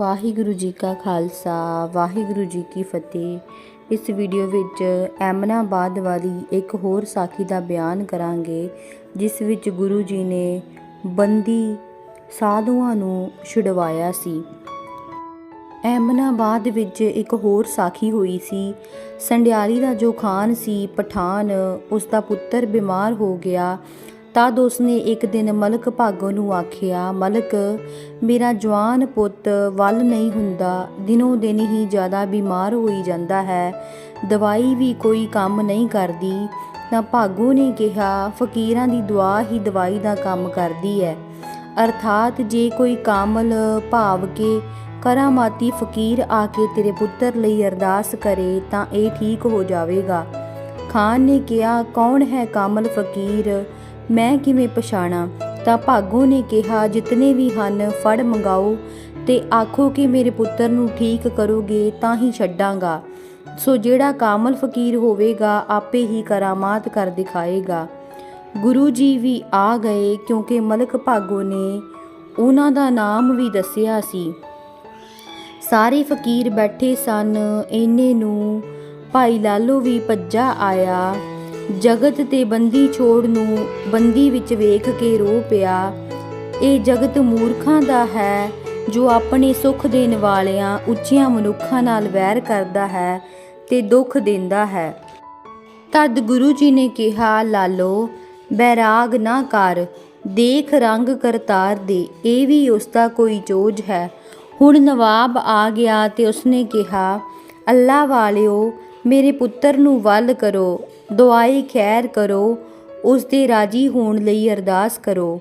ਵਾਹਿਗੁਰੂ ਜੀ ਕਾ ਖਾਲਸਾ, ਵਾਹਿਗੁਰੂ ਜੀ ਕੀ ਫਤਿਹ। ਇਸ ਵੀਡੀਓ ਵਿੱਚ ਐਮਨਾਬਾਦ ਵਾਲੀ ਇੱਕ ਹੋਰ ਸਾਖੀ ਦਾ ਬਿਆਨ ਕਰਾਂਗੇ, ਜਿਸ ਵਿੱਚ ਗੁਰੂ ਜੀ ਨੇ ਬੰਦੀ ਸਾਧੂਆਂ ਨੂੰ ਛੁਡਵਾਇਆ ਸੀ। ਐਮਨਾਬਾਦ ਵਿੱਚ ਇੱਕ ਹੋਰ ਸਾਖੀ ਹੋਈ ਸੀ। ਸੰਡਿਆਲੀ ਦਾ ਜੋ ਖਾਨ ਸੀ, ਪਠਾਨ ਉਸ ਦਾ ਪੁੱਤਰ ਬਿਮਾਰ ਹੋ ਗਿਆ। ਤਦ ਉਸਨੇ ਇੱਕ ਦਿਨ ਮਲਕ ਭਾਗੋ ਨੂੰ ਆਖਿਆ, ਮਲਕ, ਮੇਰਾ ਜਵਾਨ ਪੁੱਤ ਵੱਲ ਨਹੀਂ ਹੁੰਦਾ, ਦਿਨੋ ਦਿਨ ਹੀ ਜ਼ਿਆਦਾ ਬਿਮਾਰ ਹੋਈ ਜਾਂਦਾ ਹੈ, ਦਵਾਈ ਵੀ ਕੋਈ ਕੰਮ ਨਹੀਂ ਕਰਦੀ ਤਾਂ ਭਾਗੋ ਨੇ ਕਿਹਾ, ਫਕੀਰਾਂ ਦੀ ਦੁਆ ਹੀ ਦਵਾਈ ਦਾ ਕੰਮ ਕਰਦੀ ਹੈ। ਅਰਥਾਤ ਜੇ ਕੋਈ ਕਾਮਲ ਭਾਵ ਕੇ ਕਰਾਮਾਤੀ ਫਕੀਰ ਆ ਕੇ ਤੇਰੇ ਪੁੱਤਰ ਲਈ ਅਰਦਾਸ ਕਰੇ, ਤਾਂ ਇਹ ਠੀਕ ਹੋ ਜਾਵੇਗਾ। ਖਾਨ ਨੇ ਕਿਹਾ, ਕੌਣ ਹੈ ਕਾਮਲ ਫਕੀਰ? ਮੈਂ ਕਿਵੇਂ ਪਛਾਣਾ? ਤਾਂ ਭਾਗੋ ਨੇ ਕਿਹਾ, ਜਿਤਨੇ ਵੀ ਹਨ, ਫੜ ਮੰਗਾਓ ਤੇ ਆਖੋ ਕਿ ਮੇਰੇ ਪੁੱਤਰ ਨੂੰ ਠੀਕ ਕਰੋਗੇ, ਤਾਂ ਹੀ ਛੱਡਾਂਗਾ। ਸੋ ਜਿਹੜਾ ਕਾਮਲ ਫਕੀਰ ਹੋਵੇਗਾ, ਆਪੇ ਹੀ ਕਰਾਮਾਤ ਕਰ ਦਿਖਾਏਗਾ। ਗੁਰੂ ਜੀ ਵੀ ਆ ਗਏ, ਕਿਉਂਕਿ ਮਲਕ ਭਾਗੋ ਨੇ ਉਹਨਾਂ ਦਾ ਨਾਮ ਵੀ ਦੱਸਿਆ ਸੀ। ਸਾਰੇ ਫਕੀਰ ਬੈਠੇ ਸਨ, ਇੰਨੇ ਨੂੰ ਭਾਈ ਲਾਲੋ ਵੀ ਭੱਜਾ ਆਇਆ। ਜਗਤ ਤੇ ਬੰਦੀ ਛੋੜ ਨੂੰ ਬੰਦੀ ਵਿੱਚ ਵੇਖ ਕੇ ਰੋ ਪਿਆ। ਇਹ ਜਗਤ ਮੂਰਖਾਂ ਦਾ ਹੈ, ਜੋ ਆਪਣੇ ਸੁੱਖ ਦੇਣ ਵਾਲਿਆਂ ਉੱਚੀਆਂ ਮਨੁੱਖਾਂ ਨਾਲ ਵੈਰ ਕਰਦਾ ਹੈ ਤੇ ਦੁੱਖ ਦਿੰਦਾ ਹੈ। ਤਦ ਗੁਰੂ ਜੀ ਨੇ ਕਿਹਾ, ਲਾਲੋ, ਬੈਰਾਗ ਨਾ ਕਰ, ਦੇਖ ਰੰਗ ਕਰਤਾਰ ਦੇ, ਇਹ ਵੀ ਉਸ ਦਾ ਕੋਈ ਚੋਜ ਹੈ। ਹੁਣ ਨਵਾਬ ਆ ਗਿਆ ਤੇ ਉਸਨੇ ਕਿਹਾ, ਅੱਲਾ ਵਾਲਿਓ ਮੇਰੇ ਪੁੱਤਰ ਨੂੰ ਵੱਲ ਕਰੋ ਦੁਆਈ ਖੈਰ ਕਰੋ ਉਸ ਦੇ ਰਾਜੀ ਹੋਣ ਲਈ ਅਰਦਾਸ ਕਰੋ।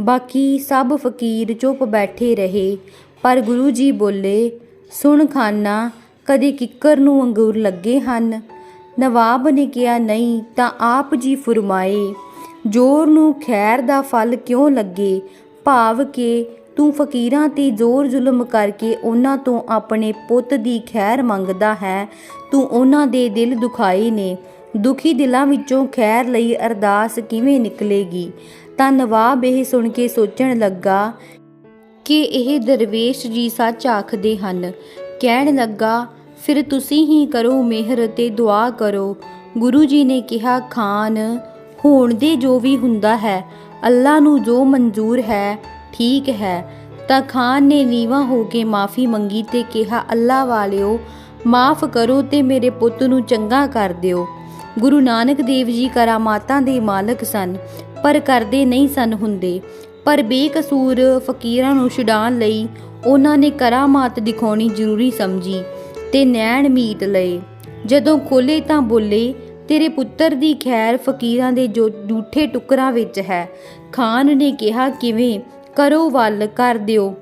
ਬਾਕੀ ਸਭ ਫਕੀਰ ਚੁੱਪ ਬੈਠੇ ਰਹੇ, ਪਰ ਗੁਰੂ ਜੀ ਬੋਲੇ, ਸੁਣ ਖਾਨਾ, ਕਦੇ ਕਿੱਕਰ ਨੂੰ ਅੰਗੂਰ ਲੱਗੇ ਹਨ? ਨਵਾਬ ਨੇ ਕਿਹਾ, ਨਹੀਂ, ਤਾਂ ਆਪ ਜੀ ਫਰਮਾਏ, ਜੋਰ ਨੂੰ ਖੈਰ ਦਾ ਫਲ ਕਿਉਂ ਲੱਗੇ? ਭਾਵ ਕਿ ਤੂੰ ਫਕੀਰਾਂ ਤੇ ਜ਼ੋਰ ਜ਼ੁਲਮ ਕਰਕੇ ਉਹਨਾਂ ਤੋਂ ਆਪਣੇ ਪੁੱਤ ਦੀ ਖੈਰ ਮੰਗਦਾ ਹੈ। ਤੂੰ ਉਹਨਾਂ ਦੇ ਦਿਲ ਦੁਖਾਏ ਨੇ। ਦੁਖੀ ਦਿਲਾਂ ਵਿੱਚੋਂ ਖੈਰ ਲਈ ਅਰਦਾਸ ਕਿਵੇਂ ਨਿਕਲੇਗੀ? ਤਾਂ ਨਵਾਬ ਇਹ ਸੁਣ ਕੇ ਸੋਚਣ ਲੱਗਾ ਕਿ ਇਹ ਦਰਵੇਸ਼ ਜੀ ਸੱਚ ਆਖਦੇ ਹਨ। ਕਹਿਣ ਲੱਗਾ, ਫਿਰ ਤੁਸੀਂ ਹੀ ਕਰੋ ਮਿਹਰ ਤੇ ਦੁਆ ਕਰੋ। ਗੁਰੂ ਜੀ ਨੇ ਕਿਹਾ, ਖਾਨ, ਹੋਣ ਦੇ ਜੋ ਵੀ ਹੁੰਦਾ ਹੈ, ਅੱਲਾ ਨੂੰ ਜੋ ਮਨਜ਼ੂਰ ਹੈ ਠੀਕ ਹੈ। ਤਾਂ ਖਾਨ ਨੇ ਨੀਵਾ ਹੋ ਕੇ ਮਾਫੀ ਮੰਗੀ ਤੇ ਕਿਹਾ, ਅੱਲਾ ਵਾਲਿਓ, ਮਾਫ ਕਰੋ ਤੇ ਮੇਰੇ ਪੁੱਤ ਨੂੰ ਚੰਗਾ ਕਰ ਦਿਓ। ਗੁਰੂ ਨਾਨਕ ਦੇਵ ਜੀ ਕਰਾਮਾਤਾਂ ਦੇ ਮਾਲਕ ਸਨ, ਪਰ ਕਰਦੇ ਨਹੀਂ ਸਨ ਹੁੰਦੇ। ਪਰ ਬੇਕਸੂਰ ਫਕੀਰਾਂ ਨੂੰ ਛੁਡਾਉਣ ਲਈ ਉਹਨਾਂ ਨੇ ਕਰਾਮਾਤ ਦਿਖਾਉਣੀ ਜ਼ਰੂਰੀ ਸਮਝੀ ਤੇ ਨੈਣ ਮੀਟ ਲਏ। ਜਦੋਂ ਖੋਲੇ ਤਾਂ ਬੋਲੇ, ਤੇਰੇ ਪੁੱਤਰ ਦੀ ਖੈਰ ਫਕੀਰਾਂ ਦੇ ਜੋ ਝੂਠੇ ਟੁਕਰਾਂ ਵਿੱਚ ਹੈ। ਖਾਨ ਨੇ ਕਿਹਾ, ਕਿਵੇਂ? ਕਰੋ ਵੱਲ ਕਰ ਦਿਓ।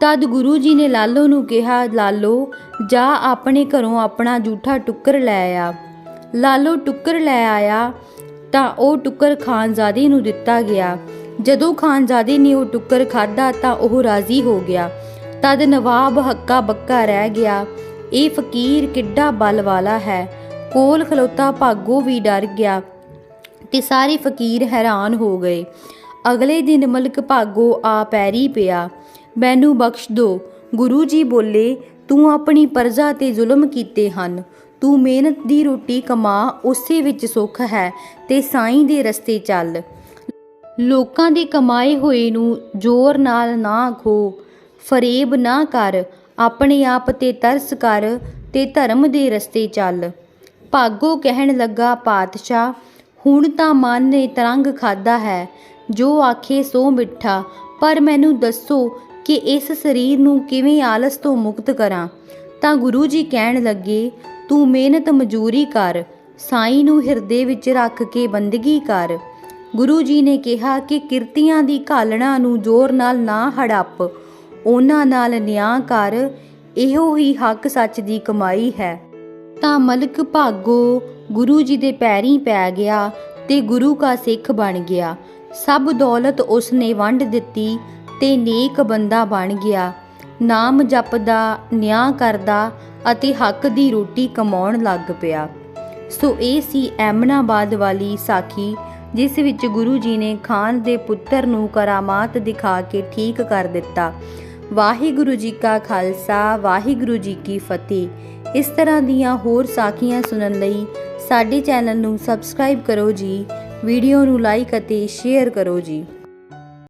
ਤਦ ਗੁਰੂ ਜੀ ਨੇ ਲਾਲੋ ਨੂੰ ਕਿਹਾ, ਲਾਲੋ, ਜਾ ਆਪਣੇ ਘਰੋਂ ਆਪਣਾ ਜੂਠਾ ਟੁੱਕਰ ਲੈ ਆ। ਲਾਲੋ ਟੁੱਕਰ ਲੈ ਆਇਆ ਤਾਂ ਉਹ ਟੁੱਕਰ ਖਾਨਜ਼ਾਦੇ ਨੂੰ ਦਿੱਤਾ ਗਿਆ। ਜਦੋਂ ਖਾਨਜ਼ਾਦੇ ਨੇ ਉਹ ਟੁੱਕਰ ਖਾਦਾ ਤਾਂ ਉਹ ਰਾਜ਼ੀ ਹੋ ਗਿਆ। ਤਦ ਨਵਾਬ ਹੱਕਾ ਬੱਕਾ ਰਹਿ ਗਿਆ। ਇਹ ਫਕੀਰ ਕਿੱਡਾ ਬਲ ਵਾਲਾ ਹੈ। ਕੋਲ ਖਲੋਤਾ ਭਾਗੋ ਵੀ ਡਰ ਗਿਆ ਤੇ ਸਾਰੇ ਫਕੀਰ ਹੈਰਾਨ ਹੋ ਗਏ। ਅਗਲੇ ਦਿਨ ਮਲਕ ਭਾਗੋ ਆ ਪੈਰੀ ਪਿਆ। ਮੈਨੂੰ ਬਖਸ਼ ਦੋ। ਗੁਰੂ ਜੀ ਬੋਲੇ, ਤੂੰ ਆਪਣੀ ਪਰਜਾ ਤੇ ਜ਼ੁਲਮ ਕੀਤੇ ਹਨ। ਤੂੰ ਮਿਹਨਤ ਦੀ ਰੋਟੀ ਕਮਾ, ਉਸੇ ਵਿੱਚ ਸੁੱਖ ਹੈ ਤੇ ਸਾਈਂ ਦੇ ਰਸਤੇ ਚੱਲ। ਲੋਕਾਂ ਦੇ ਕਮਾਏ ਹੋਏ ਨੂੰ ਜ਼ੋਰ ਨਾਲ ਨਾ ਖੋ। ਫਰੇਬ ਨਾ ਕਰ। ਆਪਣੇ ਆਪ ਤੇ ਤਰਸ ਕਰ ਤੇ ਧਰਮ ਦੇ ਰਸਤੇ ਚੱਲ। ਭਾਗੋ ਕਹਿਣ ਲੱਗਾ, ਪਾਤਸ਼ਾਹ, ਹੁਣ ਤਾਂ ਮਨ ਨੇ ਤਰੰਗ ਖਾਦਾ ਹੈ। ਜੋ ਆਖੇ ਸੋ ਮਿੱਠਾ, ਪਰ ਮੈਨੂੰ ਦੱਸੋ ਕਿ ਇਸ ਸਰੀਰ ਨੂੰ ਕਿਵੇਂ ਆਲਸ ਤੋਂ ਮੁਕਤ ਕਰਾਂ? ਤਾਂ ਗੁਰੂ ਜੀ ਕਹਿਣ ਲੱਗੇ, ਤੂੰ ਮਿਹਨਤ ਮਜ਼ਦੂਰੀ ਕਰ, ਸਾਈਂ ਨੂੰ ਹਿਰਦੇ ਵਿੱਚ ਰੱਖ ਕੇ ਬੰਦਗੀ ਕਰ। ਗੁਰੂ ਜੀ ਨੇ ਕਿਹਾ ਕਿ ਕਿਰਤੀਆਂ ਦੀ ਘਾਲਣਾ ਨੂੰ ਜ਼ੋਰ ਨਾਲ ਨਾ ਹੜੱਪ। ਉਹਨਾਂ ਨਾਲ ਨਿਆਂ ਕਰ, ਇਹੋ ਹੀ ਹੱਕ ਸੱਚ ਦੀ ਕਮਾਈ ਹੈ। ਤਾਂ ਮਲਕ ਭਾਗੋ, ਗੁਰੂ ਜੀ ਦੇ ਪੈਰੀਂ ਪੈ ਗਿਆ ਤੇ ਗੁਰੂ ਦਾ ਸਿੱਖ ਬਣ ਗਿਆ। ਸਭ ਦੌਲਤ ਉਸ ਨੇ ਵੰਡ ਦਿੱਤੀ ਤੇ ਨੇਕ ਬੰਦਾ ਬਣ ਗਿਆ। ਨਾਮ ਜਪਦਾ, ਨਿਆਂ ਕਰਦਾ ਅਤੇ ਹੱਕ ਦੀ ਰੋਟੀ ਕਮਾਉਣ ਲੱਗ ਪਿਆ। ਸੋ ਇਹ ਸੀ ਐਮਨਾਬਾਦ ਵਾਲੀ ਸਾਖੀ, ਜਿਸ ਵਿੱਚ ਗੁਰੂ ਜੀ ਨੇ ਖਾਨ ਦੇ ਪੁੱਤਰ ਨੂੰ ਕਰਾਮਾਤ ਦਿਖਾ ਕੇ ਠੀਕ ਕਰ ਦਿੱਤਾ। ਵਾਹਿਗੁਰੂ ਜੀ ਕਾ ਖਾਲਸਾ, ਵਾਹਿਗੁਰੂ ਜੀ ਕੀ ਫਤਿਹ। ਇਸ ਤਰ੍ਹਾਂ ਦੀਆਂ ਹੋਰ ਸਾਖੀਆਂ ਸੁਣਨ ਲਈ ਸਾਡੇ ਚੈਨਲ ਨੂੰ ਸਬਸਕ੍ਰਾਈਬ ਕਰੋ ਜੀ। ਵੀਡੀਓ ਨੂੰ ਲਾਈਕ ਅਤੇ ਸ਼ੇਅਰ ਕਰੋ ਜੀ।